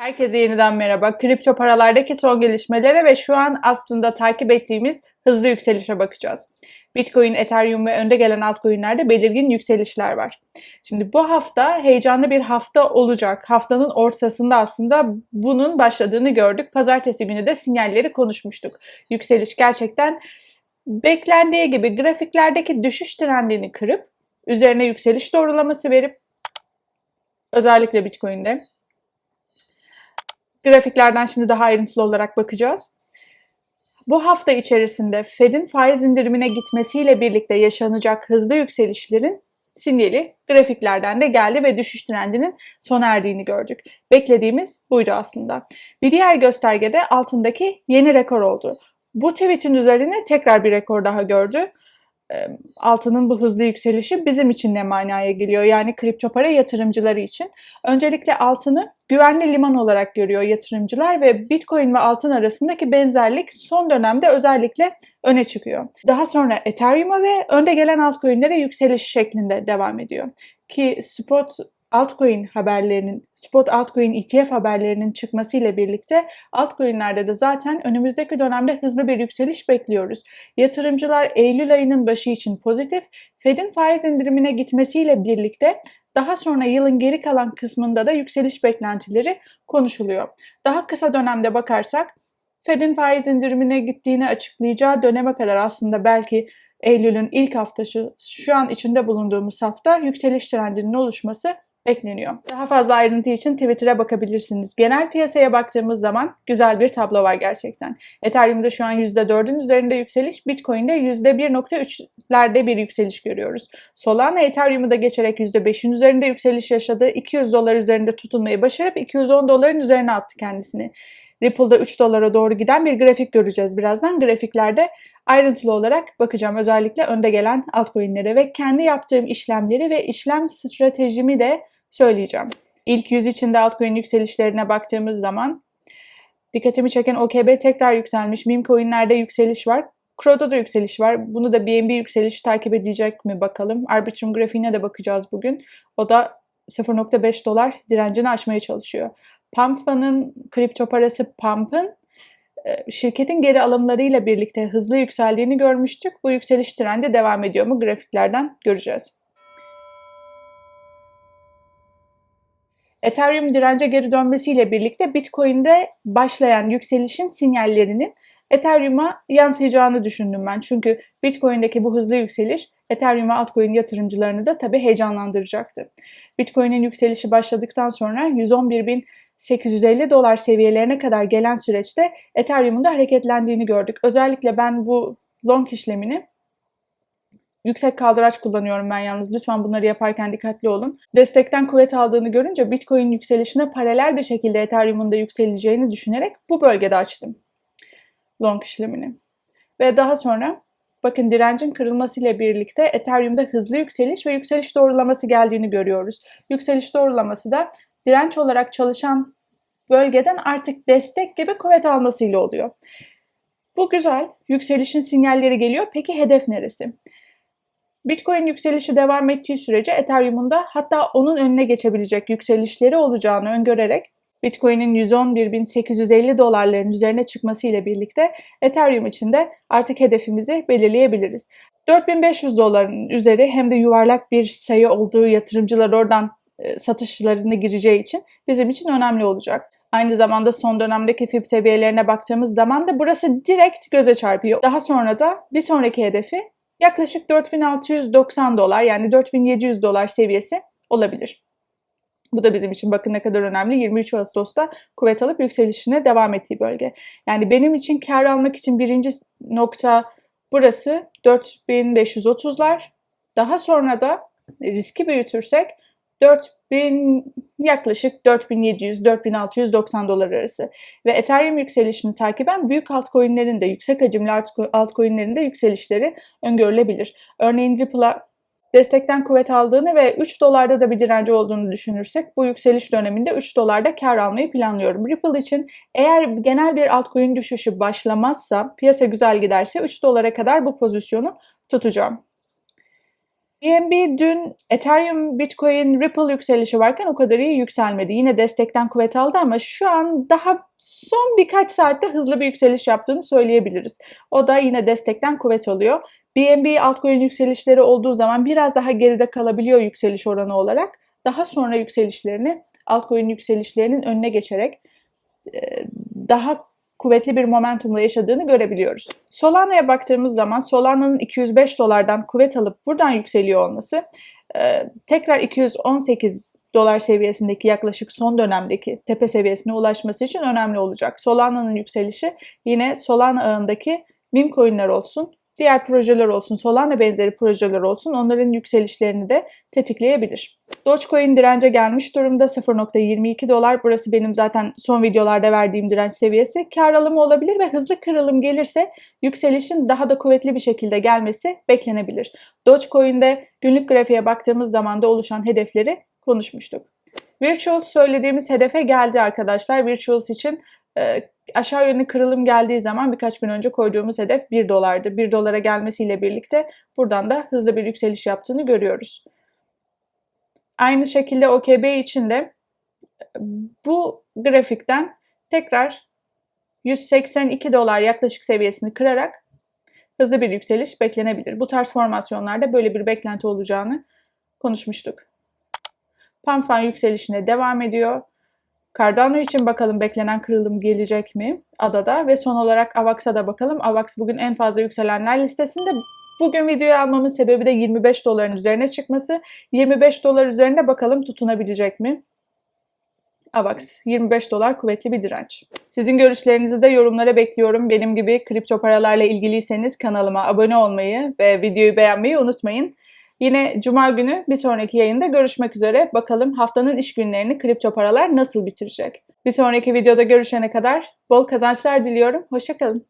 Herkese yeniden merhaba. Kripto paralardaki son gelişmelere ve şu an aslında takip ettiğimiz hızlı yükselişe bakacağız. Bitcoin, Ethereum ve önde gelen altcoin'lerde belirgin yükselişler var. Şimdi bu hafta heyecanlı bir hafta olacak. Haftanın ortasında aslında bunun başladığını gördük. Pazartesi günü de sinyalleri konuşmuştuk. Yükseliş gerçekten beklendiği gibi grafiklerdeki düşüş trendini kırıp üzerine yükseliş doğrulaması verip özellikle Bitcoin'de Grafiklerden şimdi daha ayrıntılı olarak bakacağız. Bu hafta içerisinde Fed'in faiz indirimine gitmesiyle birlikte yaşanacak hızlı yükselişlerin sinyali grafiklerden de geldi ve düşüş trendinin sona erdiğini gördük. Beklediğimiz buydu aslında. Bir diğer göstergede altındaki yeni rekor oldu. Bu tweetin üzerine tekrar bir rekor daha gördü altının bu hızlı yükselişi bizim için ne manaya geliyor? Yani kripto para yatırımcıları için. Öncelikle altını güvenli liman olarak görüyor yatırımcılar ve Bitcoin ve altın arasındaki benzerlik son dönemde özellikle öne çıkıyor. Daha sonra Ethereum'a ve önde gelen altcoin'lere yükseliş şeklinde devam ediyor. Ki spot altcoin haberlerinin, spot altcoin ETF haberlerinin çıkmasıyla birlikte altcoin'lerde de zaten önümüzdeki dönemde hızlı bir yükseliş bekliyoruz. Yatırımcılar Eylül ayının başı için pozitif, Fed'in faiz indirimine gitmesiyle birlikte daha sonra yılın geri kalan kısmında da yükseliş beklentileri konuşuluyor. Daha kısa dönemde bakarsak Fed'in faiz indirimine gittiğini açıklayacağı döneme kadar aslında belki Eylül'ün ilk haftası şu an içinde bulunduğumuz hafta yükseliş trendinin oluşması bekleniyor. Daha fazla ayrıntı için Twitter'a bakabilirsiniz. Genel piyasaya baktığımız zaman güzel bir tablo var gerçekten. Ethereum'da şu an %4'ün üzerinde yükseliş, Bitcoin'de %1.3'lerde bir yükseliş görüyoruz. Solana Ethereum'u da geçerek %5'in üzerinde yükseliş yaşadı. 200 dolar üzerinde tutunmayı başarıp 210 doların üzerine attı kendisini. Ripple'da 3 dolara doğru giden bir grafik göreceğiz birazdan. Grafiklerde ayrıntılı olarak bakacağım. Özellikle önde gelen altcoin'lere ve kendi yaptığım işlemleri ve işlem stratejimi de söyleyeceğim. İlk yüz içinde altcoin yükselişlerine baktığımız zaman dikkatimi çeken OKB tekrar yükselmiş. Meme coin'lerde yükseliş var. Crow'da da yükseliş var. Bunu da BNB yükseliş takip edecek mi bakalım. Arbitrum grafiğine de bakacağız bugün. O da 0.5 dolar direncini aşmaya çalışıyor. Pampa'nın kripto parası Pump'ın şirketin geri alımlarıyla birlikte hızlı yükseldiğini görmüştük. Bu yükseliş trendi devam ediyor mu? Grafiklerden göreceğiz. Ethereum dirence geri dönmesiyle birlikte Bitcoin'de başlayan yükselişin sinyallerinin Ethereum'a yansıyacağını düşündüm ben. Çünkü Bitcoin'deki bu hızlı yükseliş Ethereum ve altcoin yatırımcılarını da tabii heyecanlandıracaktı. Bitcoin'in yükselişi başladıktan sonra 111.850 dolar seviyelerine kadar gelen süreçte Ethereum'un da hareketlendiğini gördük. Özellikle ben bu long işlemini Yüksek kaldıraç kullanıyorum ben yalnız. Lütfen bunları yaparken dikkatli olun. Destekten kuvvet aldığını görünce Bitcoin yükselişine paralel bir şekilde Ethereum'un da yükseleceğini düşünerek bu bölgede açtım. Long işlemini. Ve daha sonra bakın direncin kırılmasıyla birlikte Ethereum'da hızlı yükseliş ve yükseliş doğrulaması geldiğini görüyoruz. Yükseliş doğrulaması da direnç olarak çalışan bölgeden artık destek gibi kuvvet almasıyla oluyor. Bu güzel. Yükselişin sinyalleri geliyor. Peki hedef neresi? Bitcoin yükselişi devam ettiği sürece Ethereum'un da hatta onun önüne geçebilecek yükselişleri olacağını öngörerek Bitcoin'in 111.850 dolarların üzerine çıkması ile birlikte Ethereum için de artık hedefimizi belirleyebiliriz. 4500 doların üzeri hem de yuvarlak bir sayı olduğu yatırımcılar oradan satışlarına gireceği için bizim için önemli olacak. Aynı zamanda son dönemdeki FIB seviyelerine baktığımız zaman da burası direkt göze çarpıyor. Daha sonra da bir sonraki hedefi yaklaşık 4690 dolar yani 4700 dolar seviyesi olabilir. Bu da bizim için bakın ne kadar önemli. 23 Ağustos'ta kuvvet alıp yükselişine devam ettiği bölge. Yani benim için kar almak için birinci nokta burası 4530'lar. Daha sonra da riski büyütürsek 4000 yaklaşık 4700-4690 dolar arası ve Ethereum yükselişini takiben büyük altcoin'lerin de yüksek hacimli altcoin'lerin de yükselişleri öngörülebilir. Örneğin Ripple'a destekten kuvvet aldığını ve 3 dolarda da bir direnci olduğunu düşünürsek bu yükseliş döneminde 3 dolarda kar almayı planlıyorum. Ripple için eğer genel bir altcoin düşüşü başlamazsa, piyasa güzel giderse 3 dolara kadar bu pozisyonu tutacağım. BNB dün Ethereum, Bitcoin, Ripple yükselişi varken o kadar iyi yükselmedi. Yine destekten kuvvet aldı ama şu an daha son birkaç saatte hızlı bir yükseliş yaptığını söyleyebiliriz. O da yine destekten kuvvet alıyor. BNB altcoin yükselişleri olduğu zaman biraz daha geride kalabiliyor yükseliş oranı olarak. Daha sonra yükselişlerini altcoin yükselişlerinin önüne geçerek daha kuvvetli bir momentumla yaşadığını görebiliyoruz. Solana'ya baktığımız zaman Solana'nın 205 dolardan kuvvet alıp buradan yükseliyor olması e, tekrar 218 dolar seviyesindeki yaklaşık son dönemdeki tepe seviyesine ulaşması için önemli olacak. Solana'nın yükselişi yine Solana ağındaki meme coinler olsun, diğer projeler olsun, Solana benzeri projeler olsun onların yükselişlerini de tetikleyebilir. Dogecoin dirence gelmiş durumda 0.22 dolar. Burası benim zaten son videolarda verdiğim direnç seviyesi. Kar alımı olabilir ve hızlı kırılım gelirse yükselişin daha da kuvvetli bir şekilde gelmesi beklenebilir. Dogecoin'de günlük grafiğe baktığımız zaman da oluşan hedefleri konuşmuştuk. Virtuals söylediğimiz hedefe geldi arkadaşlar. Virtuals için e, aşağı yönlü kırılım geldiği zaman birkaç gün önce koyduğumuz hedef 1 dolardı. 1 dolara gelmesiyle birlikte buradan da hızlı bir yükseliş yaptığını görüyoruz. Aynı şekilde OKB için de bu grafikten tekrar 182 dolar yaklaşık seviyesini kırarak hızlı bir yükseliş beklenebilir. Bu tarz formasyonlarda böyle bir beklenti olacağını konuşmuştuk. Pamfan yükselişine devam ediyor. Cardano için bakalım beklenen kırılım gelecek mi adada ve son olarak AVAX'a da bakalım. AVAX bugün en fazla yükselenler listesinde. Bugün videoyu almamın sebebi de 25 doların üzerine çıkması. 25 dolar üzerinde bakalım tutunabilecek mi? AVAX 25 dolar kuvvetli bir direnç. Sizin görüşlerinizi de yorumlara bekliyorum. Benim gibi kripto paralarla ilgiliyseniz kanalıma abone olmayı ve videoyu beğenmeyi unutmayın. Yine cuma günü bir sonraki yayında görüşmek üzere. Bakalım haftanın iş günlerini kripto paralar nasıl bitirecek? Bir sonraki videoda görüşene kadar bol kazançlar diliyorum. Hoşçakalın.